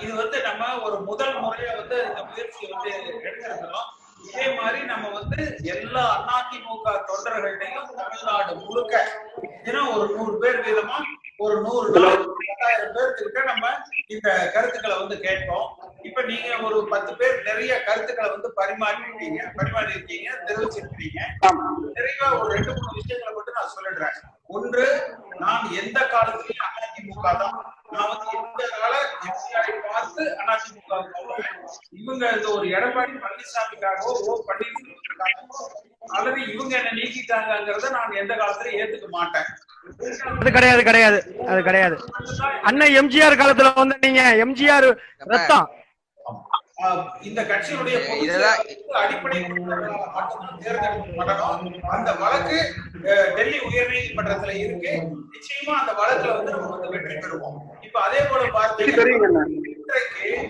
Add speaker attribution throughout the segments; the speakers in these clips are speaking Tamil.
Speaker 1: இது வந்து நம்ம ஒரு முதல் முறையா வந்து இந்த முயற்சியை வந்து எடுத்திருக்கிறோம். இதே மாதிரி நம்ம வந்து எல்லா அதிமுக தொண்டர்கள்டையும் தமிழ்நாடு முழுக்க தினம் ஒரு நூறு பேர் வீதமா ஒரு நூறு ரெண்டாயிரம் பேர்த்துக்கிட்ட நம்ம இந்த கருத்துக்களை வந்து கேட்போம் இப்ப நீங்க ஒரு பத்து பேர் நிறைய கருத்துக்களை வந்து பரிமாறிருக்கீங்க பரிமாறி இருக்கீங்க தெரிவிச்சிருக்கீங்க நிறைவா ஒரு ரெண்டு மூணு விஷயங்களை மட்டும் நான் சொல்லிடுறேன். ஒன்று நான் எந்த காலத்திலயும் அதிமுக தான். நான் வந்து எந்த கால எம்ஜிஆரை பார்த்து அதிமுக இவங்க இந்த ஒரு எடப்பாடி பழனிசாமிக்காகவோ ஓ பன்னீர்செல்வத்துக்காகவோ அல்லது இவங்க என்ன நீக்கிட்டாங்கிறத நான் எந்த காலத்திலும் ஏத்துக்க மாட்டேன்.
Speaker 2: அது கிடையாது கிடையாது. அது கிடையாது. அண்ணன் எம்ஜிஆர் காலத்துல வந்து நீங்க எம்ஜிஆர் ரத்தம்.
Speaker 1: இந்த கட்சியினுடைய அடிப்படை தேர்ந்தெடுக்கப்படணும் அந்த வழக்கு டெல்லி உயர்நீதிமன்றத்துல இருக்கு. நிச்சயமா அந்த வழக்குல வந்து நம்ம வந்து வெற்றி பெறுவோம். இப்ப அதே போல பார்த்தீங்கன்னா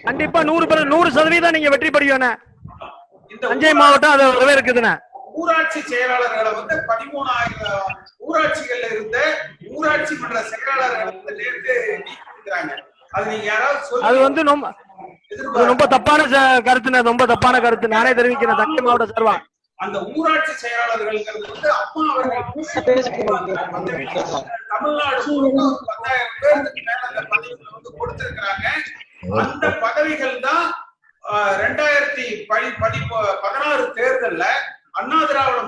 Speaker 2: கண்டிப்பா நூறு பேர் நூறு சதவீதம் நீங்க வெற்றி பெறுவீங்க
Speaker 1: இந்த
Speaker 2: தஞ்சை மாவட்டம் அது வரவேற்குதுண்ணே
Speaker 1: ஊராட்சி செயலாளர்களை வந்து பதிமூணாயிரம் ஊராட்சிகள்ல இருந்த ஊராட்சி மன்ற செயலாளர்களை வந்து நேற்று நீக்கிருக்கிறாங்க அது நீங்க யாராவது
Speaker 2: அது வந்து ரொம்ப தப்பான கருத்துண்ணே ரொம்ப தப்பான கருத்து. நானே தெரிவிக்கிறேன் தஞ்சை மாவட்ட சார்பா.
Speaker 1: அந்த ஊராட்சி செயலாளர்கள்ங்கிறது வந்து அம்மா அவர்கள் தமிழ்நாடு பத்தாயிரம் பேருக்கு மேல அந்த பதவிகளை வந்து கொடுத்திருக்கிறாங்க. அந்த பதவிகள் தான் ஆஹ், ரெண்டாயிரத்தி பதி பதி பதினாறு தேர்தல்ல அண்ணா திராவிட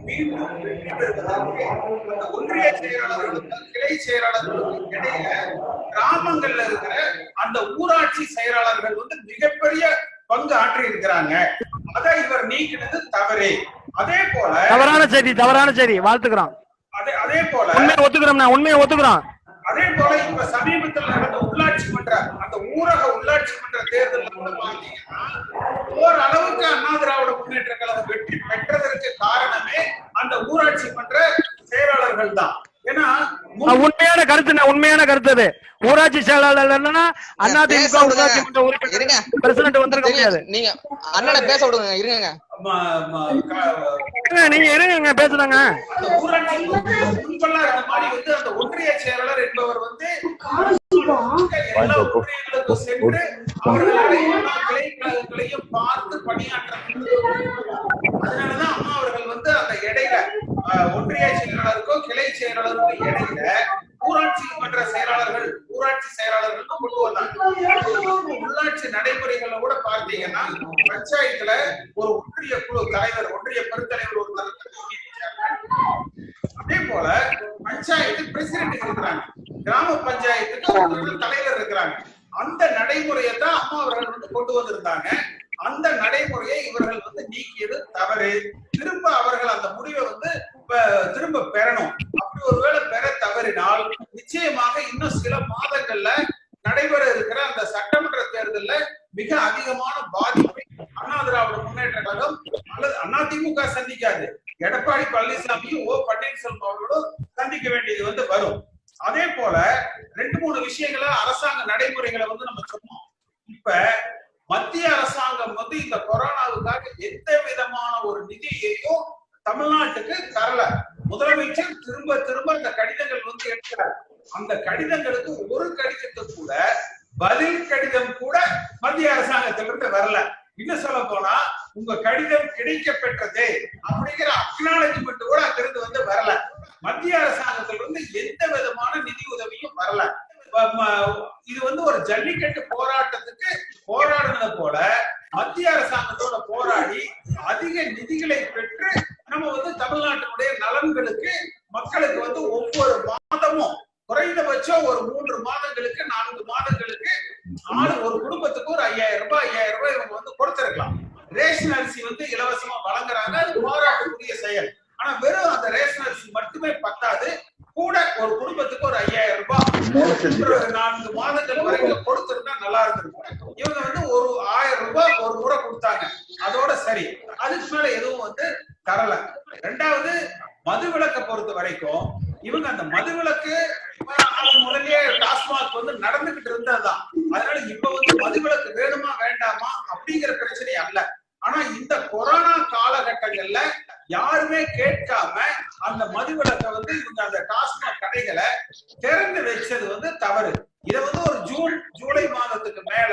Speaker 1: மீண்டும் ஒன்றிய செயலாளர்களுக்கும் கிளை செயலாளர்களுக்கும் இடையில கிராமங்கள்ல இருக்கிற அந்த ஊராட்சி செயலாளர்கள் வந்து மிகப்பெரிய பங்கு ஆற்றி இருக்கிறாங்க அதை இவர் நீக்கினது தவறே. அதே போல
Speaker 2: தவறான செய்தி தவறான செய்தி. வாழ்த்துக்கிறோம்
Speaker 1: அதே அதே போல
Speaker 2: உண்மையை ஒத்துக்கிறோம்ண்ணே உண்மையை ஒத்துக்கிறோம்.
Speaker 1: அதே போல இப்ப சமீபத்தில் நடந்த உள்ளாட்சி மன்ற அந்த ஊரக உள்ளாட்சி மன்ற தேர்தலில் கூட பாத்தீங்கன்னா ஓரளவுக்கு அண்ணா திராவிட முன்னேற்ற கழகம் வெற்றி பெற்றதற்கு காரணமே அந்த ஊராட்சி மன்ற செயலாளர்கள் தான்.
Speaker 2: அது உண்மையான கருத்து அது. ஊராட்சி செயலாளர் இல்லைன்னா அண்ணா
Speaker 3: பேச
Speaker 2: திமுக. ஊராட்சி மன்ற உறுப்பினர். பிரசிடண்ட் வந்திருக்க முடியாது.
Speaker 3: நீங்க அண்ணனை பேச விடுங்க. இருங்க
Speaker 2: நீங்க இருங்க பேசுறாங்க.
Speaker 1: ஒன்றிய செயலாளர் என்பவர் வந்து கிளை கழகங்களையும் பார்த்து பணியாற்ற அதனாலதான் அம்மா அவர்கள் வந்து அந்த இடையில அஹ், ஒன்றிய செயலாளருக்கும் கிளை செயலாளருக்கும் இடையில ஊராட்சி மன்ற செயலாளர்கள் ஊராட்சி செயலாளர்கள் கொண்டு வந்தாங்க உள்ளாட்சி நடைமுறைகள்ல கூட பார்த்தீங்கன்னா பஞ்சாயத்துல ஒரு ஒன்றிய குழு தலைவர் ஒன்றிய பெருந்தலைவர் ஒரு அதே போல பஞ்சாயத்து பிரசிடென்ட் இருக்கிறாங்க. கிராம பஞ்சாயத்துக்கு தலைவர் இருக்கிறாங்க. அந்த நடைமுறையை தான் அம்மா அவர்கள் வந்து கொண்டு வந்திருந்தாங்க. அந்த நடைமுறையை இவர்கள் வந்து நீக்கியது தவறு. திரும்ப அவர்கள் அந்த முடிவை வந்து திரும்ப பெறணும். அப்படி ஒருவேளை பெற தவறினால் நிச்சயமாக இன்னும் சில மாதங்கள்ல நடைபெற இருக்கிற அந்த சட்டமன்ற தேர்தல்ல மிக அதிகமான பாதிப்பு அண்ணா திராவிட முன்னேற்ற கழகம் அல்லது திமுக சந்திக்காது. எடப்பாடி பழனிசாமியும் ஓ பன்னீர்செல்வம் அவர்களும் சந்திக்க வேண்டியது வந்து வரும். அதே போல ரெண்டு மூணு விஷயங்களை அரசாங்க நடைமுறைகளை வந்து நம்ம சொன்னோம். இப்ப மத்திய அரசாங்கம் வந்து இந்த கொரோனாவுக்காக எந்த விதமான ஒரு நிதியையும் தமிழ்நாட்டுக்கு தரல. முதலமைச்சர் திரும்ப திரும்ப அந்த கடிதங்கள் வந்து எடுக்கிறார். அந்த கடிதங்களுக்கு ஒரு கடிதத்தை கூட பதில் கடிதம் கூட மத்திய அரசாங்கத்திலிருந்து வரல. இன்னும் சொல்ல போனா உங்க கடிதம் கிடைக்க பெற்றது அப்படிங்கிற அக்னாலஜ்மெண்ட் கூட அங்கிருந்து வந்து வரல. மத்திய அரசாங்கத்திலிருந்து எந்த விதமான நிதி உதவியும் வரல. இது வந்து ஒரு ஜல்லிக்கட்டு போராட்டத்துக்கு போராடுனது போல மத்திய அரசாங்கத்தோட போராடி அதிக நிதிகளை பெற்று நம்ம வந்து தமிழ்நாட்டினுடைய நலன்களுக்கு மக்களுக்கு வந்து ஒவ்வொரு மாதமும் குறைந்தபட்சம் ஒரு மூன்று மாதங்களுக்கு நான்கு மாதங்களுக்கு ஆளு ஒரு குடும்பத்துக்கு ஒரு ஐயாயிரம் ரூபாய் ஐயாயிரம் ரூபாய் இவங்க வந்து கொடுத்திருக்கலாம். ரேஷன் அரிசி வந்து இலவசமா வழங்குறாங்க. அது பாராட்டுக்குரிய செயல். ஆனா வெறும் அந்த ரேஷன் அரிசி மட்டுமே பத்தாது. கூட ஒரு குடும்பத்துக்கு ஒரு ஐயாயிரம் ரூபாய் நான்கு மாதங்கள் வரைக்கும் கொடுத்திருந்தா நல்லா இருந்திருக்கும். இவங்க வந்து ஒரு ஆயிரம் ரூபாய் ஒரு முறை கொடுத்தாங்க அதோட சரி அதுக்கு மேல எதுவும் வந்து தரல ரெண்டாவது மதுவிலக்கை பொறுத்த வரைக்கும் இவங்க அந்த மதுவிலக்கு அது முதல்லயே டாஸ்மாக் வந்து நடந்துகிட்டு இருந்ததுதான் அதனால இப்ப வந்து மதுவிலக்கு வேணுமா வேண்டாமா அப்படிங்கிற பிரச்சனை அல்ல ஆனா இந்த கொரோனா காலகட்டங்கள்ல யாருமே கேட்காம அந்த மதுவிலக்கை வந்து இவங்க அந்த டாஸ்மாக் கடைகளை திறந்து வச்சது வந்து தவறு இதை வந்து ஒரு ஜூன் ஜூலை மாதத்துக்கு மேல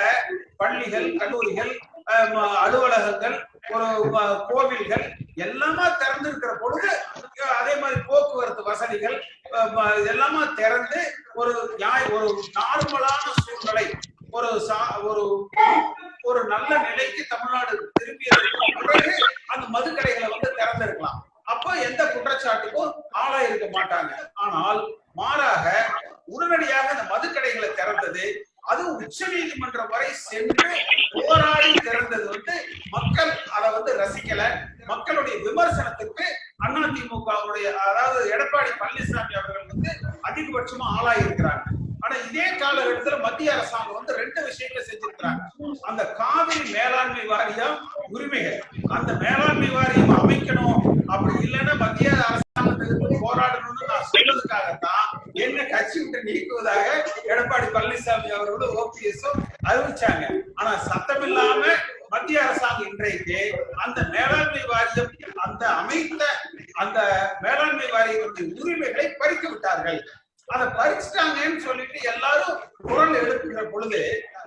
Speaker 1: பள்ளிகள் கல்லூரிகள் அஹ், ம- அலுவலகங்கள் ஒரு கோவில்கள் எல்லாமே திறந்திருக்கிற பொழுது அதே மாதிரி போக்குவரத்து வசதிகள் எல்லாமே திறந்து ஒரு நியாய ஒரு நார்மலான சூழ்நிலை ஒரு சா- ஒரு ஒரு நல்ல நிலைக்கு தமிழ்நாடு திரும்பியதற்கு பிறகு அந்த மதுக்கடைகளை வந்து திறந்திருக்கலாம். அப்ப எந்த குற்றச்சாட்டுக்கும் ஆளாயிருக்க மாட்டாங்க. ஆனால் மாறாக உடனடியாக அந்த மதுக்கடைகளை திறந்தது அது உச்ச நீதிமன்றம் வரை சென்று போராடி திறந்தது வந்து மக்கள் அதை வந்து ரசிக்கல மக்களுடைய விமர்சனத்துக்கு அதிமுகவுடைய அதாவது எடப்பாடி பழனிசாமி அவர்கள் வந்து அதிகபட்சமா ஆளாயிருக்கிறாங்க. ஆனா இதே காலகட்டத்துல மத்திய அரசாங்கம் வந்து ரெண்டு விஷயங்களை செஞ்சிருக்கிறாங்க. அந்த காவிரி மேலாண்மை வாரியம் உரிமைகள். அந்த மேலாண்மை வாரியம் அமைக்கணும். அப்படி இல்லைன்னா மத்திய அரசாங்கத்துக்கு போராடணும்னு நான் சொன்னதுக்காகத்தான் என்ன கட்சி விட்டு நீக்குவதாக எடப்பாடி பழனிசாமி அவர்களும் ஓபிஎஸும் அறிவிச்சாங்க. ஆனா சத்தமில்லாம மத்திய அரசாங்கம் இன்றைக்கு அந்த மேலாண்மை வாரியம் அந்த அமைத்த அந்த மேலாண்மை வாரியத்தினுடைய உரிமைகளை பறித்து விட்டார்கள். அதை பறிச்சுட்டாங்கன்னு சொல்லிட்டு எல்லாரும் குரல் எழுப்புகிற பொழுது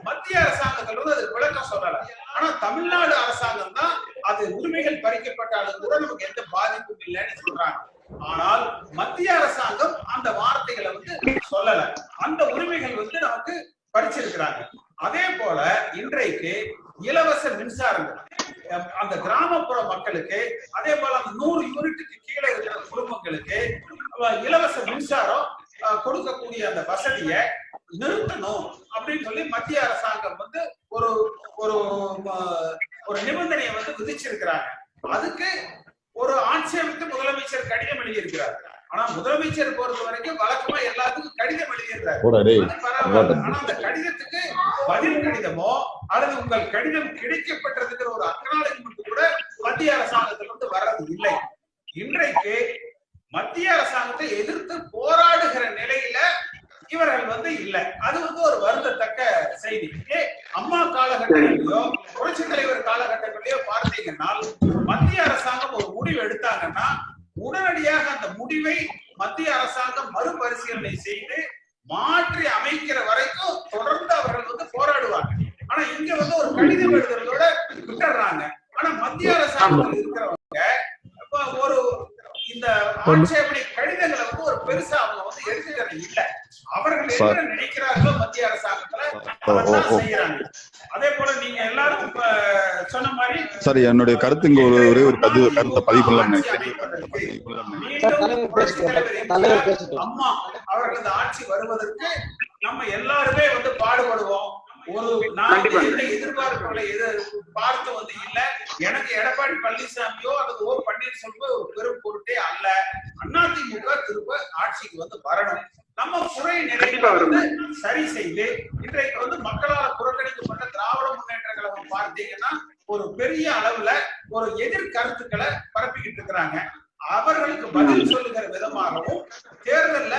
Speaker 1: மத்திய அரசாங்கத்துல இருந்து அதுக்கு விளக்கம் சொல்லல. ஆனா தமிழ்நாடு அரசாங்கம் தான் அது உரிமைகள் பறிக்கப்பட்டாலும் கூட நமக்கு எந்த பாதிப்பும் இல்லைன்னு சொல்றாங்க. ஆனால் மத்திய அரசாங்கம் அந்த வார்த்தைகளை வந்து சொல்லல. அந்த உரிமைகள் வந்து நமக்கு பறிச்சிருக்கிறாங்க. அதே போல இன்றைக்கு இலவச மின்சாரங்கள் அந்த கிராமப்புற மக்களுக்கு அதே போல அந்த நூறு யூனிட்டுக்கு கீழே இருக்கிற குடும்பங்களுக்கு இலவச மின்சாரம் கொடுக்கக்கூடிய அந்த வசதியை நிறுத்தணும் அப்படின்னு சொல்லி மத்திய அரசாங்கம் வந்து ஒரு ஒரு ஒரு நிபந்தனையை வந்து விதிச்சிருக்கிறாங்க. அதுக்கு ஒரு ஆட்சேபித்து முதலமைச்சர் கடிதம் எழுதியிருக்கிறார். ஆனா முதலமைச்சர் பொறுத்த வரைக்கும் வழக்கமா எல்லாத்துக்கும் கடிதம் பரவாயில்ல. ஆனா அந்த கடிதத்துக்கு பதில் கடிதமோ அல்லது உங்கள் கடிதம் கிடைக்கப்பட்டதுங்கிற ஒரு அக்னாலஜ்மெண்ட் கூட மத்திய அரசாங்கத்திலிருந்து வர்றது இல்லை. இன்றைக்கு மத்திய அரசாங்கத்தை எதிர்த்து போராடுகிற நிலையில இவர்கள் வந்து இல்லை. அது வந்து ஒரு வருந்தத்தக்க செய்தி. அம்மா காலகட்டத்திலேயோ புரட்சி தலைவர் காலகட்டங்களிலோ பார்த்தீங்கன்னால் மத்திய அரசாங்கம் ஒரு முடிவு எடுத்தாங்கன்னா உடனடியாக அந்த முடிவை மத்திய அரசாங்கம் மறுபரிசீலனை செய்து மாற்றி அமைக்கிற வரைக்கும் தொடர்ந்து அவர்கள் வந்து போராடுவாங்க ஆனா இங்க வந்து ஒரு கடிதம் எழுதுறதோட விட்டுறாங்க. ஆனா மத்திய அரசாங்கத்தில் இருக்கிறவங்க இப்ப ஒரு இந்த ஆட்சேபனை கடிதங்களை வந்து ஒரு பெருசா அவங்க வந்து எடுத்துக்கிறது இல்ல. அவர்கள் என்ன நினைக்கிறார்களோ மத்திய அரசாங்கத்துல செய்யறாங்க. அதே போல நீங்க எல்லாரும் இப்ப சொன்ன மாதிரி
Speaker 4: சார் என்னுடைய கருத்து இங்க ஒரு ஒரே ஒரு கருத்தை பதிவு
Speaker 1: அம்மா அவர்களது ஆட்சி வருவதற்கு நம்ம எல்லாருமே வந்து பாடுபடுவோம். ஒரு நான் எதிர்பார்ப்புகளை எது பார்த்து வந்து இல்ல எனக்கு எடப்பாடி பழனிசாமியோ அல்லது ஓ பன்னீர்செல்வமோ பெரும் பொருட்டே அல்ல. அதிமுக திரும்ப ஆட்சிக்கு வந்து வரணும். நம்ம குறை வந்து சரி செய்து இன்றைக்கு வந்து மக்களால் புறக்கணிக்கப்பட்ட திராவிட முன்னேற்ற கழகம் பார்த்தீங்கன்னா ஒரு பெரிய அளவுல ஒரு எதிர் கருத்துக்களை பரப்பிக்கிட்டு இருக்கிறாங்க. அவர்களுக்கு பதில் சொல்லுகிற விதமாகவும் தேர்தல்ல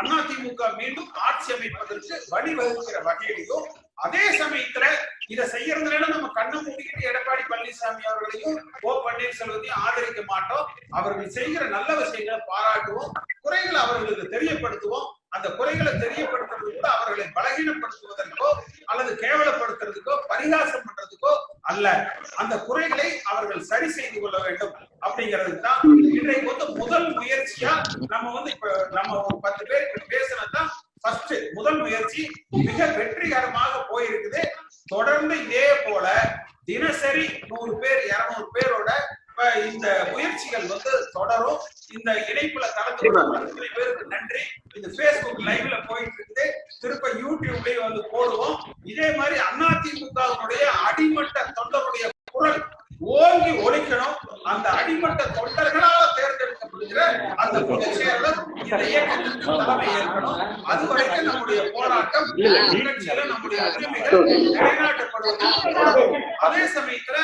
Speaker 1: அதிமுக மீண்டும் ஆட்சி அமைப்பதற்கு வழிவகுக்கிற வகையிலையும் அதே சமயத்துல இத செய்யறதுல நம்ம கண்ணு மூடிக்கிட்டு எடப்பாடி பழனிசாமி அவர்களையும் ஓ பன்னீர்செல்வத்தையும் ஆதரிக்க மாட்டோம். அவர்கள் செய்கிற நல்ல விஷயங்களை பாராட்டுவோம். குறைகளை அவர்களுக்கு தெரியப்படுத்துவோம். அந்த குறைகளை தெரியப்படுத்துறது கூட அவர்களை பலகீனப்படுத்துவதற்கோ அல்லது கேவலப்படுத்துறதுக்கோ பரிகாசம் பண்றதுக்கோ அல்ல. அந்த குறைகளை அவர்கள் சரி செய்து கொள்ள வேண்டும். அப்படிங்கிறது தான் இன்றைக்கு வந்து முதல் முயற்சியா நம்ம வந்து இப்ப நம்ம ஒரு பத்து பேர் பேச முதல் முயற்சி மிக வெற்றிகரமாக போயிருக்குது. தொடர்ந்து இதே போல தினசரி நூறு பேர் இருநூறு பேரோட இந்த முயற்சிகள் வந்து தொடரும். இந்த இணைப்புல கலந்து அத்தனை பேருக்கு நன்றி. இது Facebook லைவ்ல போயிட்டு இருக்குது திருப்ப யூடியூப்லயும் வந்து போடுவோம். இதே மாதிரி அதிமுகவுடைய அடிமட்ட தொண்டருடைய குரல் ஓங்கி ஒலிக்கணும். அந்த அடிமட்ட தொண்டர்களால் தேர்ந்தெடுக்கப்படுகிற அந்த பொதுச் செயலர் இந்த இயக்கத்திற்கு தலைமை ஏற்கணும். அது வரைக்கும் நம்முடைய நம்முடைய உரிமைகள் நிலைநாட்டப்படுவது அதே சமயத்துல